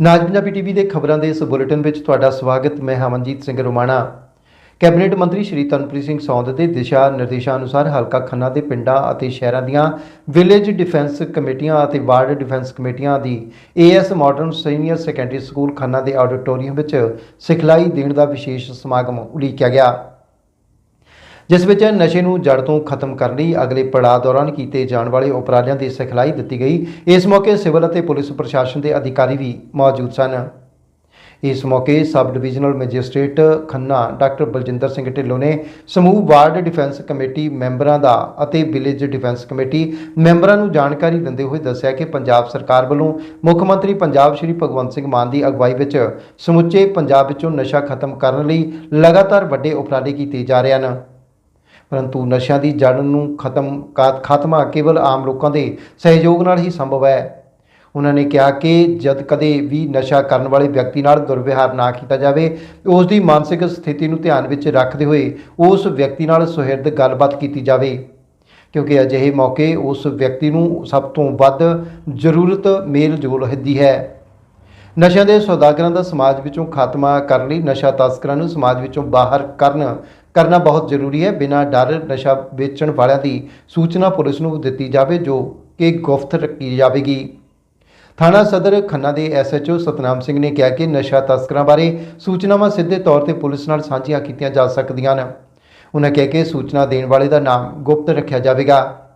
ਨਾਜ Punjabi TV ਦੇ ਖਬਰਾਂ ਦੇ ਇਸ ਬੁਲੇਟਿਨ ਵਿੱਚ ਤੁਹਾਡਾ ਸਵਾਗਤ। ਮੈਂ ਹਮਨਜੀਤ ਸਿੰਘ ਰੋਮਾਣਾ। ਕੈਬਨਿਟ ਮੰਤਰੀ ਸ਼੍ਰੀ ਤਨਪ੍ਰੀਤ ਸਿੰਘ ਸੌਂਦ ਦੇ ਦਿਸ਼ਾ ਨਿਰਦੇਸ਼ਾਂ ਅਨੁਸਾਰ ਹਲਕਾ ਖੰਨਾ ਦੇ ਪਿੰਡਾਂ ਅਤੇ ਸ਼ਹਿਰਾਂ ਦੀਆਂ ਵਿਲੇਜ ਡਿਫੈਂਸ ਕਮੇਟੀਆਂ ਅਤੇ ਵਾਰਡ ਡਿਫੈਂਸ ਕਮੇਟੀਆਂ ਦੀ AS modern senior secondary school Khanna ਦੇ ਆਡੀਟੋਰੀਅਮ ਵਿੱਚ ਸਿਖਲਾਈ ਦੇਣ ਦਾ ਵਿਸ਼ੇਸ਼ ਸਮਾਗਮ ਉਲੀਕਿਆ ਗਿਆ। ਜਿਸ ਵਿੱਚ ਨਸ਼ੇ ਨੂੰ ਜੜ ਤੋਂ ਖਤਮ ਕਰਨ ਲਈ ਅਗਲੇ ਪੜਾਅ ਦੌਰਾਨ ਕੀਤੇ ਜਾਣ ਵਾਲੇ ਉਪਰਾਲਿਆਂ ਦੀ ਸਿਖਲਾਈ ਦਿੱਤੀ ਗਈ। ਇਸ ਮੌਕੇ ਸਿਵਲ ਅਤੇ ਪੁਲਿਸ ਪ੍ਰਸ਼ਾਸਨ ਦੇ ਅਧਿਕਾਰੀ ਵੀ ਮੌਜੂਦ ਸਨ। ਇਸ ਮੌਕੇ sub divisional magistrate Khanna, doctor Baljinder Singh Dhillon ਨੇ ਸਮੂਹ ਵਾਰਡ ਡਿਫੈਂਸ ਕਮੇਟੀ ਮੈਂਬਰਾਂ ਦਾ ਅਤੇ ਵਿਲੇਜ ਡਿਫੈਂਸ ਕਮੇਟੀ ਮੈਂਬਰਾਂ ਨੂੰ ਜਾਣਕਾਰੀ ਦਿੰਦੇ ਹੋਏ ਦੱਸਿਆ ਕਿ ਪੰਜਾਬ ਸਰਕਾਰ ਵੱਲੋਂ ਮੁੱਖ ਮੰਤਰੀ ਪੰਜਾਬ ਸ਼੍ਰੀ ਭਗਵੰਤ ਸਿੰਘ ਮਾਨ ਦੀ ਅਗਵਾਈ ਵਿੱਚ ਸਮੁੱਚੇ ਪੰਜਾਬ ਵਿੱਚੋਂ ਨਸ਼ਾ ਖਤਮ ਕਰਨ ਲਈ ਲਗਾਤਾਰ ਵੱਡੇ ਉਪਰਾਲੇ ਕੀਤੇ ਜਾ ਰਹੇ ਹਨ। ਪਰੰਤੂ ਨਸ਼ਿਆਂ ਦੀ ਜੜ ਨੂੰ ਖਤਮ ਕਾ- ਖਾਤਮਾ ਕੇਵਲ ਆਮ ਲੋਕਾਂ ਦੇ ਸਹਿਯੋਗ ਨਾਲ ਹੀ ਸੰਭਵ ਹੈ। ਉਹਨਾਂ ਨੇ ਕਿਹਾ ਕਿ ਜਦ ਕਦੇ ਵੀ ਨਸ਼ਾ ਕਰਨ ਵਾਲੇ ਵਿਅਕਤੀ ਨਾਲ ਦੁਰਵਿਵਹਾਰ ਨਾ ਕੀਤਾ ਜਾਵੇ, ਉਸ ਦੀ ਮਾਨਸਿਕ ਸਥਿਤੀ ਨੂੰ ਧਿਆਨ ਵਿੱਚ ਰੱਖਦੇ ਹੋਏ ਉਸ ਵਿਅਕਤੀ ਨਾਲ ਸੁਹਿਰਦ ਗੱਲਬਾਤ ਕੀਤੀ ਜਾਵੇ। ਕਿਉਂਕਿ ਅਜਿਹੇ ਮੌਕੇ ਉਸ ਵਿਅਕਤੀ ਨੂੰ ਸਭ ਤੋਂ ਵੱਧ ਜ਼ਰੂਰਤ ਮੇਲ ਜੋਲ ਹੁੰਦੀ ਹੈ। ਨਸ਼ਿਆਂ ਦੇ ਸੌਦਾਗਰਾਂ ਦਾ ਸਮਾਜ ਵਿੱਚੋਂ ਖਾਤਮਾ ਕਰਨ ਲਈ ਨਸ਼ਾ ਤਸਕਰਾਂ ਨੂੰ ਸਮਾਜ ਵਿੱਚੋਂ ਬਾਹਰ ਕਰਨ, ਕਰਨਾ ਬਹੁਤ ਜ਼ਰੂਰੀ ਹੈ। ਬਿਨਾਂ ਡਰ ਨਸ਼ਾ ਵੇਚਣ ਵਾਲਿਆਂ ਦੀ ਸੂਚਨਾ ਪੁਲਿਸ ਨੂੰ ਦਿੱਤੀ ਜਾਵੇ, ਜੋ ਕਿ ਗੁਪਤ ਰੱਖੀ ਜਾਵੇਗੀ। ਥਾਣਾ ਸਦਰ ਖੰਨਾ ਦੇ ਐਸਐਚਓ ਸਤਨਾਮ ਸਿੰਘ ਨੇ ਕਿਹਾ ਕਿ ਨਸ਼ਾ ਤਸਕਰਾਂ ਬਾਰੇ ਸੂਚਨਾਵਾਂ ਸਿੱਧੇ ਤੌਰ ਤੇ ਪੁਲਿਸ ਨਾਲ ਸਾਂਝੀਆਂ ਕੀਤੀਆਂ ਜਾ ਸਕਦੀਆਂ ਹਨ। ਉਹਨਾਂ ਕਿਹਾ ਕਿ ਸੂਚਨਾ ਦੇਣ ਵਾਲੇ ਦਾ ਨਾਮ ਗੁਪਤ ਰੱਖਿਆ ਜਾਵੇਗਾ।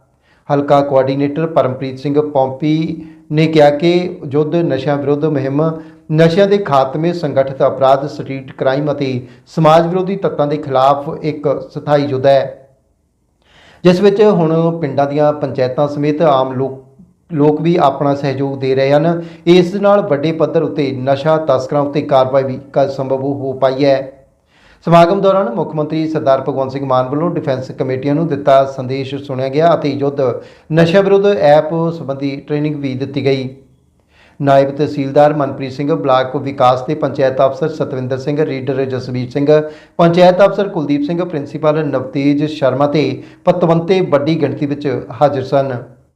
ਹਲਕਾ ਕੋਆਰਡੀਨੇਟਰ ਪਰਮਪ੍ਰੀਤ ਸਿੰਘ ਪੌਂਪੀ ਨੇ ਕਿਹਾ ਕਿ ਯੁੱਧ ਨਸ਼ਿਆਂ ਵਿਰੁੱਧ ਮੁਹਿੰਮ, ਨਸ਼ਿਆਂ ਦੇ ਖਾਤਮੇ, ਸੰਗਠਿਤ ਅਪਰਾਧ, ਸਟਰੀਟ ਕ੍ਰਾਈਮ ਅਤੇ ਸਮਾਜ ਵਿਰੋਧੀ ਤੱਤਾਂ ਦੇ ਖਿਲਾਫ ਇੱਕ ਸਥਾਈ ਯੁੱਧ ਹੈ। ਜਿਸ ਵਿੱਚ ਹੁਣ ਪਿੰਡਾਂ ਦੀਆਂ ਪੰਚਾਇਤਾਂ ਸਮੇਤ ਆਮ ਲੋਕ ਲੋਕ ਵੀ ਆਪਣਾ ਸਹਿਯੋਗ ਦੇ ਰਹੇ ਹਨ। ਇਸ ਨਾਲ ਵੱਡੇ ਪੱਧਰ ਉੱਤੇ ਨਸ਼ਾ ਤਸਕਰਾਂ ਉੱਤੇ ਕਾਰਵਾਈ ਵੀ ਕਰ ਸੰਭਵ ਹੋ ਪਾਈ ਹੈ। ਸਮਾਗਮ ਦੌਰਾਨ ਮੁੱਖ ਮੰਤਰੀ ਸਰਦਾਰ ਭਗਵੰਤ ਸਿੰਘ ਮਾਨ ਵੱਲੋਂ ਡਿਫੈਂਸ ਕਮੇਟੀਆਂ ਨੂੰ ਦਿੱਤਾ ਸੰਦੇਸ਼ ਸੁਣਿਆ ਗਿਆ ਅਤੇ ਯੁੱਧ ਨਸ਼ਾ ਵਿਰੁੱਧ ਐਪ ਸੰਬੰਧੀ ਟ੍ਰੇਨਿੰਗ ਵੀ ਦਿੱਤੀ ਗਈ। ਨਾਇਬ ਤਹਿਸੀਲਦਾਰ ਮਨਪ੍ਰੀਤ ਸਿੰਘ ਬਲਾਕ ਵਿਕਾਸ ਤੇ ਪੰਚਾਇਤ ਅਫਸਰ ਸਤਵਿੰਦਰ ਸਿੰਘ, ਰੀਡਰ ਜਸਵੀਰ ਸਿੰਘ, ਪੰਚਾਇਤ ਅਫਸਰ ਕੁਲਦੀਪ ਸਿੰਘ, ਪ੍ਰਿੰਸੀਪਲ ਨਵਤੇਜ ਸ਼ਰਮਾ ਤੇ ਪਤਵੰਤੇ ਵੱਡੀ ਗਿਣਤੀ ਵਿੱਚ ਹਾਜ਼ਰ ਸਨ।